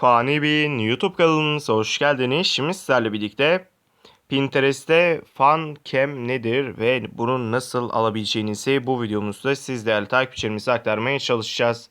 Fani Bey'in YouTube kanalımıza hoş geldiniz. Şimdi sizlerle birlikte Pinterest'te fan cam nedir ve bunu nasıl alabileceğinizi bu videomuzda siz değerli takipçilerimize aktarmaya çalışacağız.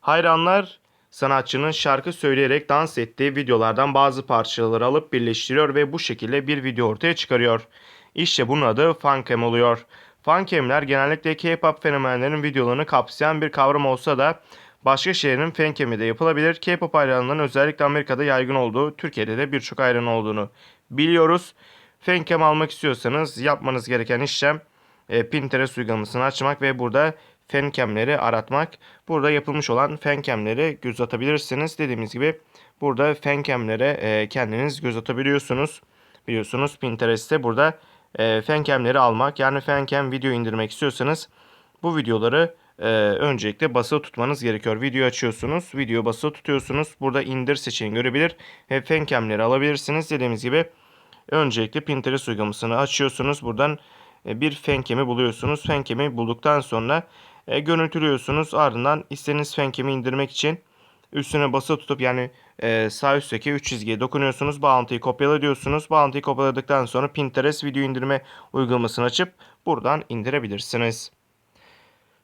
Hayranlar sanatçının şarkı söyleyerek dans ettiği videolardan bazı parçaları alıp birleştiriyor ve bu şekilde bir video ortaya çıkarıyor. İşte bunun adı fancam oluyor. Fancam'ler genellikle K-pop fenomenlerin videolarını kapsayan bir kavram olsa da başka şehrin fancam'i de yapılabilir. K-pop hayranlarının özellikle Amerika'da yaygın olduğu, Türkiye'de de birçok hayran olduğunu biliyoruz. Fancam almak istiyorsanız yapmanız gereken işlem e, Pinterest uygulamasını açmak ve burada fancam'leri aratmak. Burada yapılmış olan fancam'leri göz atabilirsiniz. Dediğimiz gibi burada fancam'lere e, kendiniz göz atabiliyorsunuz. Biliyorsunuz Pinterest'te burada e, fancam'leri almak yani fancam video indirmek istiyorsanız bu videoları e, öncelikle basılı tutmanız gerekiyor. Video açıyorsunuz, video basılı tutuyorsunuz. Burada indir seçeneğini görebilir ve fancam'leri alabilirsiniz. Dediğimiz gibi öncelikle Pinterest uygulamasını açıyorsunuz. Buradan e, bir fancam'i buluyorsunuz. Fancam'i bulduktan sonra e, görüntülüyorsunuz. Ardından istediğiniz fancam'i indirmek için üstüne basılı tutup yani e, sağ üstteki 3 çizgiye dokunuyorsunuz. Bağlantıyı kopyala diyorsunuz. Bağlantıyı kopyaladıktan sonra Pinterest video indirme uygulamasını açıp buradan indirebilirsiniz.